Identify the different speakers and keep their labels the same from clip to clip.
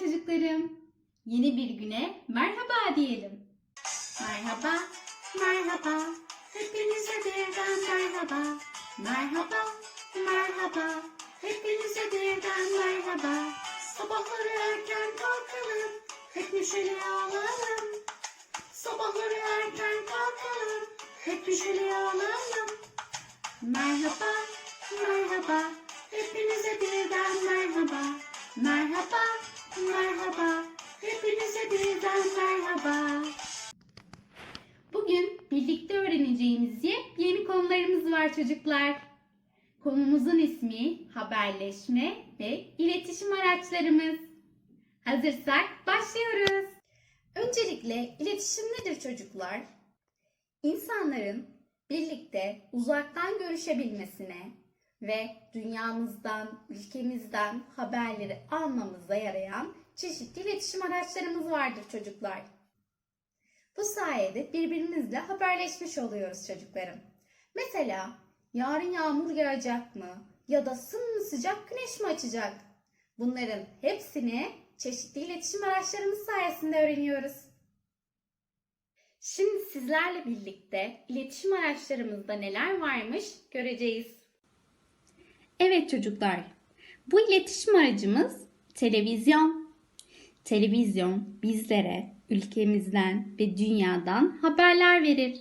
Speaker 1: çocuklarım. Yeni bir güne merhaba diyelim. Merhaba, merhaba. Hepinize birden merhaba. Merhaba, merhaba. Hepinize birden merhaba. Sabahları erken kalkalım. Hep neşeli olalım. Sabahları erken kalkalım. Hep neşeli olalım. Merhaba, merhaba. Hepinize birden Konumuzun ismi haberleşme ve iletişim araçlarımız. Hazırsak başlıyoruz. Öncelikle iletişim nedir çocuklar? İnsanların birlikte uzaktan görüşebilmesine ve dünyamızdan, ülkemizden haberleri almamıza yarayan çeşitli iletişim araçlarımız vardır çocuklar. Bu sayede birbirimizle haberleşmiş oluyoruz çocuklarım. Mesela yarın yağmur yağacak mı ya da sımsıcak güneş mi açacak? Bunların hepsini çeşitli iletişim araçlarımız sayesinde öğreniyoruz. Şimdi sizlerle birlikte iletişim araçlarımızda neler varmış göreceğiz. Evet çocuklar, bu iletişim aracımız televizyon. Televizyon bizlere ülkemizden ve dünyadan haberler verir.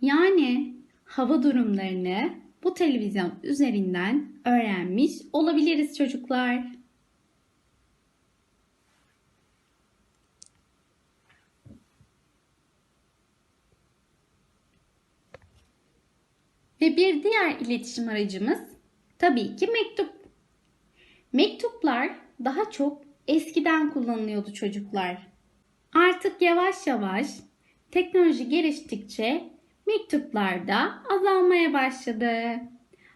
Speaker 1: Yani hava durumlarını bu televizyon üzerinden öğrenmiş olabiliriz çocuklar. Ve bir diğer iletişim aracımız tabii ki mektup. Mektuplar daha çok eskiden kullanılıyordu çocuklar. Artık yavaş yavaş teknoloji geliştikçe mektuplar da azalmaya başladı.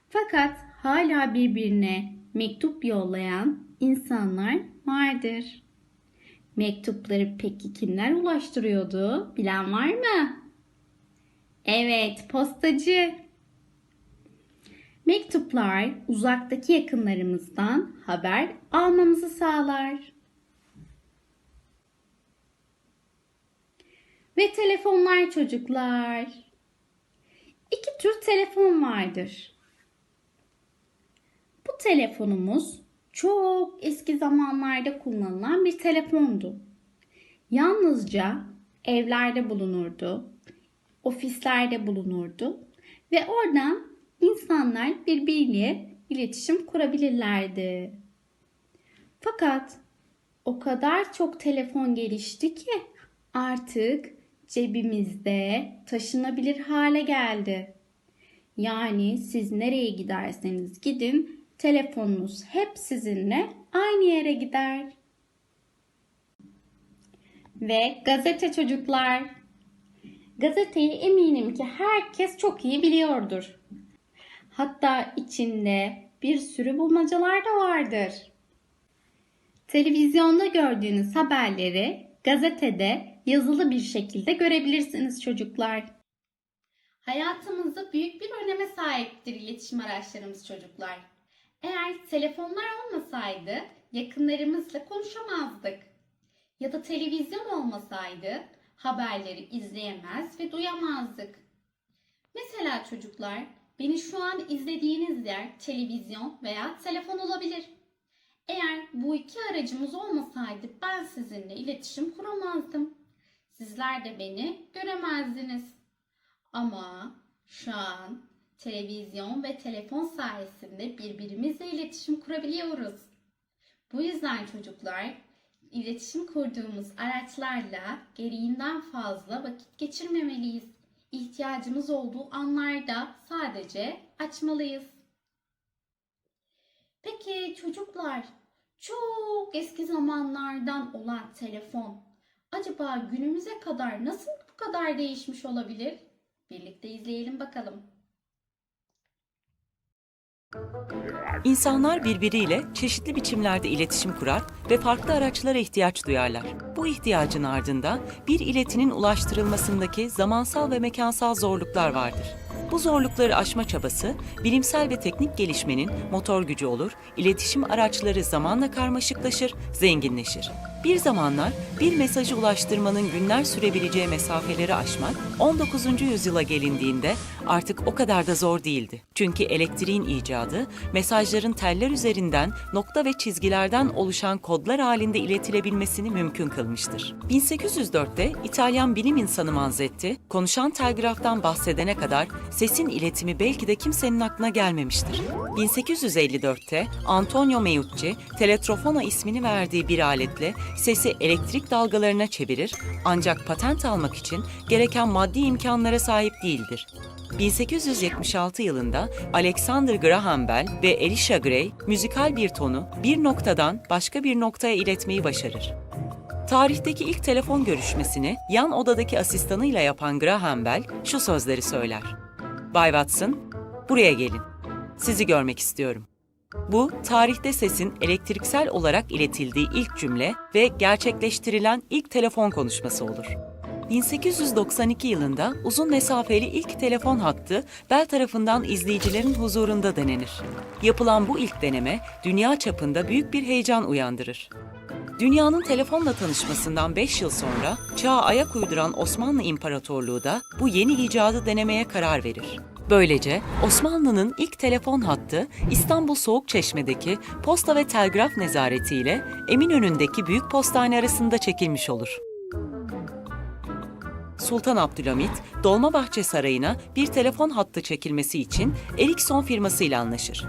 Speaker 1: Fakat hala birbirine mektup yollayan insanlar vardır. Mektupları peki kimler ulaştırıyordu? Bilen var mı? Evet, postacı. Mektuplar uzaktaki yakınlarımızdan haber almamızı sağlar. Ve telefonlar çocuklar. İki tür telefon vardır. Bu telefonumuz çok eski zamanlarda kullanılan bir telefondu. Yalnızca evlerde bulunurdu, ofislerde bulunurdu ve oradan insanlar birbiriyle iletişim kurabilirlerdi. Fakat o kadar çok telefon gelişti ki artık cebimizde taşınabilir hale geldi. Yani siz nereye giderseniz gidin telefonunuz hep sizinle aynı yere gider. Ve gazete çocuklar. Gazeteyi eminim ki herkes çok iyi biliyordur. Hatta içinde bir sürü bulmacalar da vardır. Televizyonda gördüğünüz haberleri gazetede yazılı bir şekilde görebilirsiniz çocuklar. Hayatımızda büyük bir öneme sahiptir iletişim araçlarımız çocuklar. Eğer telefonlar olmasaydı yakınlarımızla konuşamazdık. Ya da televizyon olmasaydı haberleri izleyemez ve duyamazdık. Mesela çocuklar Beni şu an izlediğiniz yer televizyon veya telefon olabilir. Eğer bu iki aracımız olmasaydı ben sizinle iletişim kuramazdım. Sizler de beni göremezdiniz. Ama şu an televizyon ve telefon sayesinde birbirimizle iletişim kurabiliyoruz. Bu yüzden çocuklar iletişim kurduğumuz araçlarla gereğinden fazla vakit geçirmemeliyiz ihtiyacımız olduğu anlarda sadece açmalıyız. Peki çocuklar, çok eski zamanlardan olan telefon acaba günümüze kadar nasıl bu kadar değişmiş olabilir? Birlikte izleyelim bakalım.
Speaker 2: İnsanlar birbiriyle çeşitli biçimlerde iletişim kurar ve farklı araçlara ihtiyaç duyarlar. Bu ihtiyacın ardından bir iletinin ulaştırılmasındaki zamansal ve mekansal zorluklar vardır. Bu zorlukları aşma çabası, bilimsel ve teknik gelişmenin motor gücü olur, iletişim araçları zamanla karmaşıklaşır, zenginleşir. Bir zamanlar bir mesajı ulaştırmanın günler sürebileceği mesafeleri aşmak 19. yüzyıla gelindiğinde artık o kadar da zor değildi. Çünkü elektriğin icadı mesajların teller üzerinden nokta ve çizgilerden oluşan kodlar halinde iletilebilmesini mümkün kılmıştır. 1804'te İtalyan bilim insanı Manzetti, konuşan telgraftan bahsedene kadar sesin iletimi belki de kimsenin aklına gelmemiştir. 1854'te Antonio Meucci, teletrofona ismini verdiği bir aletle sesi elektrik dalgalarına çevirir ancak patent almak için gereken maddi imkanlara sahip değildir. 1876 yılında Alexander Graham Bell ve Elisha Gray müzikal bir tonu bir noktadan başka bir noktaya iletmeyi başarır. Tarihteki ilk telefon görüşmesini yan odadaki asistanıyla yapan Graham Bell şu sözleri söyler. Bay Watson, buraya gelin. Sizi görmek istiyorum. Bu, tarihte sesin elektriksel olarak iletildiği ilk cümle ve gerçekleştirilen ilk telefon konuşması olur. 1892 yılında uzun mesafeli ilk telefon hattı Bell tarafından izleyicilerin huzurunda denenir. Yapılan bu ilk deneme dünya çapında büyük bir heyecan uyandırır. Dünyanın telefonla tanışmasından 5 yıl sonra çağa ayak uyduran Osmanlı İmparatorluğu da bu yeni icadı denemeye karar verir. Böylece Osmanlı'nın ilk telefon hattı İstanbul Soğukçeşme'deki Posta ve Telgraf Nezareti ile Eminönü'ndeki Büyük Postane arasında çekilmiş olur. Sultan Abdülhamit, Dolmabahçe Sarayı'na bir telefon hattı çekilmesi için Ericsson firmasıyla anlaşır.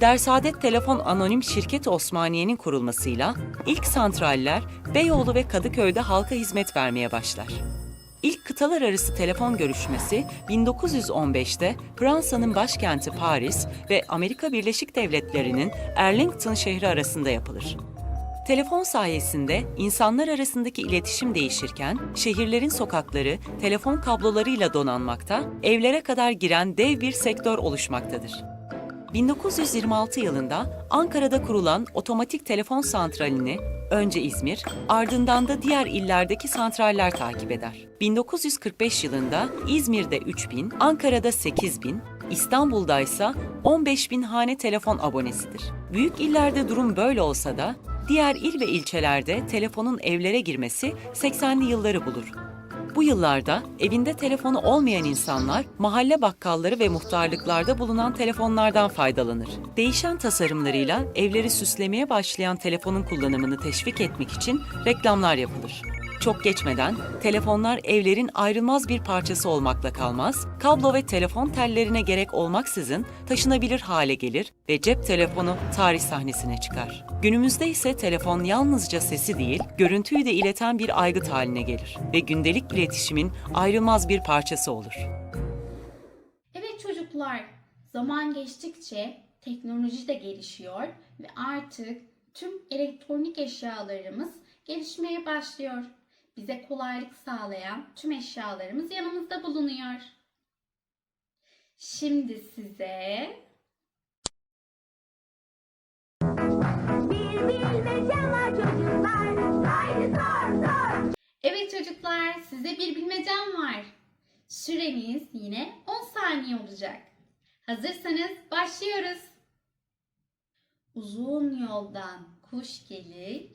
Speaker 2: Dersaadet Telefon Anonim Şirket Osmaniye'nin kurulmasıyla ilk santraller Beyoğlu ve Kadıköy'de halka hizmet vermeye başlar. İlk kıtalar arası telefon görüşmesi 1915'te Fransa'nın başkenti Paris ve Amerika Birleşik Devletleri'nin Arlington şehri arasında yapılır. Telefon sayesinde insanlar arasındaki iletişim değişirken şehirlerin sokakları telefon kablolarıyla donanmakta, evlere kadar giren dev bir sektör oluşmaktadır. 1926 yılında Ankara'da kurulan otomatik telefon santralini önce İzmir, ardından da diğer illerdeki santraller takip eder. 1945 yılında İzmir'de 3000, Ankara'da 8000, İstanbul'da ise 15 bin hane telefon abonesidir. Büyük illerde durum böyle olsa da diğer il ve ilçelerde telefonun evlere girmesi 80'li yılları bulur. Bu yıllarda evinde telefonu olmayan insanlar mahalle bakkalları ve muhtarlıklarda bulunan telefonlardan faydalanır. Değişen tasarımlarıyla evleri süslemeye başlayan telefonun kullanımını teşvik etmek için reklamlar yapılır. Çok geçmeden telefonlar evlerin ayrılmaz bir parçası olmakla kalmaz, kablo ve telefon tellerine gerek olmaksızın taşınabilir hale gelir ve cep telefonu tarih sahnesine çıkar. Günümüzde ise telefon yalnızca sesi değil, görüntüyü de ileten bir aygıt haline gelir ve gündelik iletişimin ayrılmaz bir parçası olur.
Speaker 1: Evet çocuklar, zaman geçtikçe teknoloji de gelişiyor ve artık tüm elektronik eşyalarımız gelişmeye başlıyor. Bize kolaylık sağlayan tüm eşyalarımız yanımızda bulunuyor. Şimdi size. Evet çocuklar, size bir bilmecem var. Süreniz yine 10 saniye olacak. Hazırsanız başlıyoruz. Uzun yoldan kuş gelir,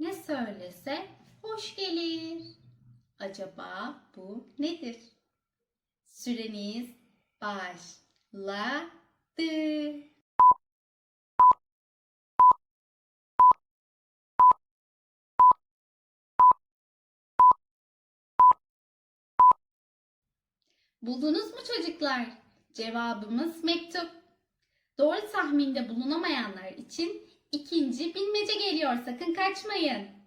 Speaker 1: ne söylese hoş gelir. Acaba bu nedir? Süreniz başladı. Buldunuz mu çocuklar? Cevabımız mektup. Doğru tahminde bulunamayanlar için ikinci bilmece geliyor. Sakın kaçmayın.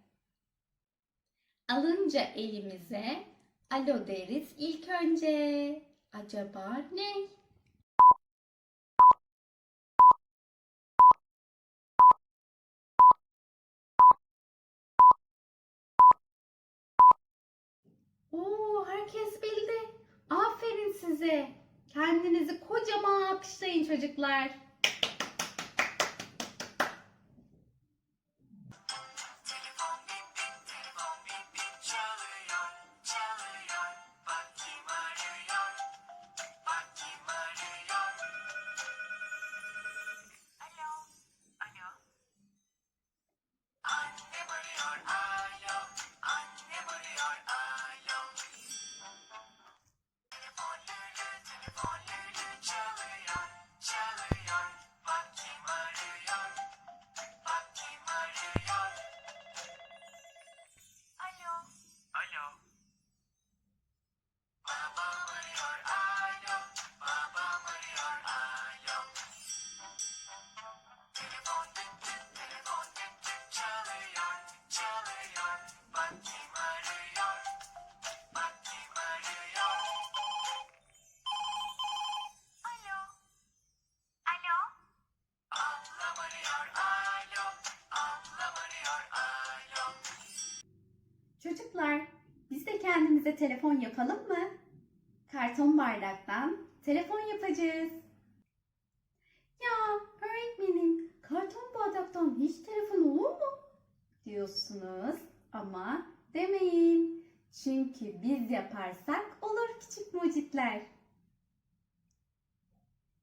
Speaker 1: Alınca elimize alo deriz ilk önce. Acaba ne? Oo, herkes bildi. Aferin size. Kendinizi kocaman alkışlayın çocuklar.
Speaker 3: out.
Speaker 1: Kendimize telefon yapalım mı? Karton bardaktan telefon yapacağız. Ya öğretmenim karton bardaktan hiç telefon olur mu? Diyorsunuz ama demeyin. Çünkü biz yaparsak olur küçük mucitler.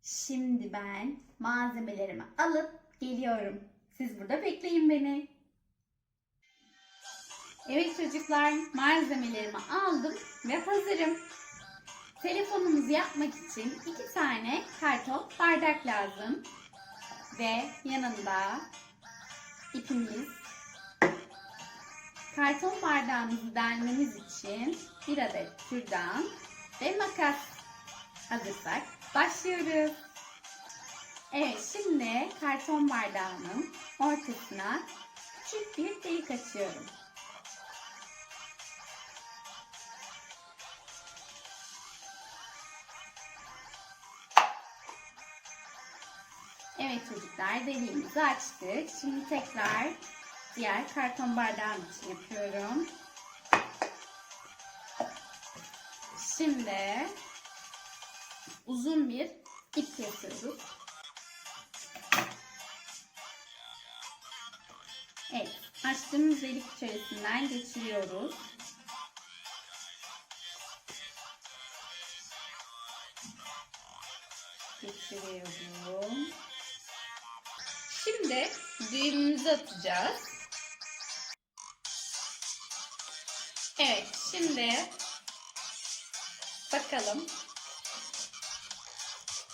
Speaker 1: Şimdi ben malzemelerimi alıp geliyorum. Siz burada bekleyin beni. Evet çocuklar, malzemelerimi aldım ve hazırım. Telefonumuzu yapmak için iki tane karton bardak lazım. Ve yanında ipimiz. Karton bardağımızı delmemiz için bir adet kürdan ve makas. Hazırsak başlıyoruz. Evet şimdi karton bardağımın ortasına küçük bir delik açıyorum. Evet çocuklar deliğimizi açtık. Şimdi tekrar diğer karton bardağım için yapıyorum. Şimdi uzun bir ip yapıyoruz. Evet, açtığımız delik içerisinden geçiriyoruz. Geçiriyorum. Şimdi düğümümüzü atacağız. Evet, şimdi bakalım.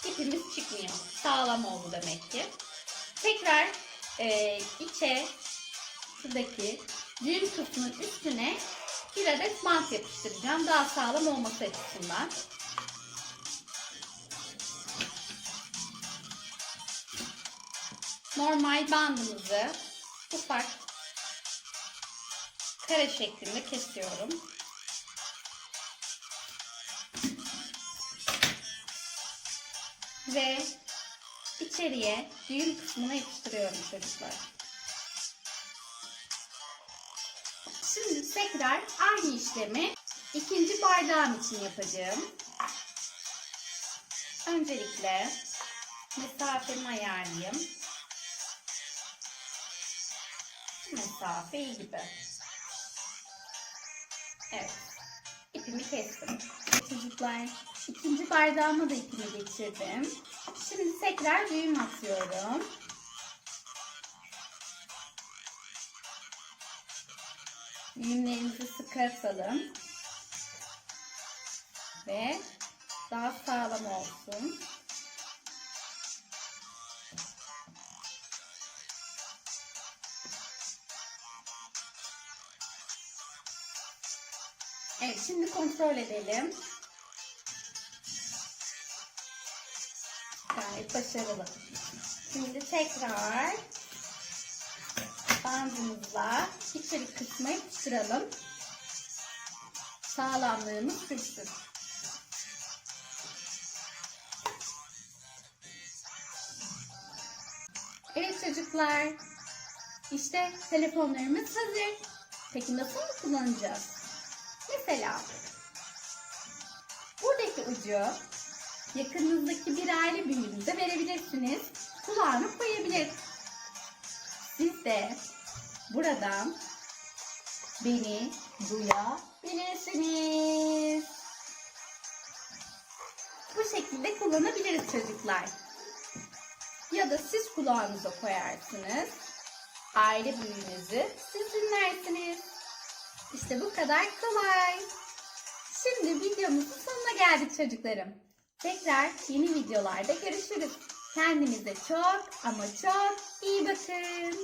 Speaker 1: İpimiz çıkmıyor. Sağlam oldu demek ki. Tekrar e, içe şuradaki düğüm kısmının üstüne bir adet bant yapıştıracağım. Daha sağlam olması açısından. Normal bandımızı ufak kare şeklinde kesiyorum. Ve içeriye düğüm kısmına yapıştırıyorum çocuklar. Şimdi tekrar aynı işlemi ikinci bardağım için yapacağım. Öncelikle mesafemi ayarlayayım. Mesafe iyi gibi. Evet. İpimi kestim. Çocuklar ikinci bardağıma da ipimi geçirdim. Şimdi tekrar düğüm atıyorum. Düğümlerimizi sıkı atalım. Ve daha sağlam olsun. Şimdi kontrol edelim. Gayet başarılı. Şimdi tekrar bandımızla içeri kısmı yapıştıralım. Sağlamlığımız sürsün. Evet çocuklar. İşte telefonlarımız hazır. Peki nasıl mı kullanacağız? Mesela buradaki ucu yakınınızdaki bir aile büyüğünüze verebilirsiniz. Kulağına koyabilir. Siz de buradan beni duyabilirsiniz. Bu şekilde kullanabiliriz çocuklar. Ya da siz kulağınıza koyarsınız. Aile büyüğünüzü siz dinlersiniz. İşte bu kadar kolay. Şimdi videomuzun sonuna geldik çocuklarım. Tekrar yeni videolarda görüşürüz. Kendinize çok ama çok iyi bakın.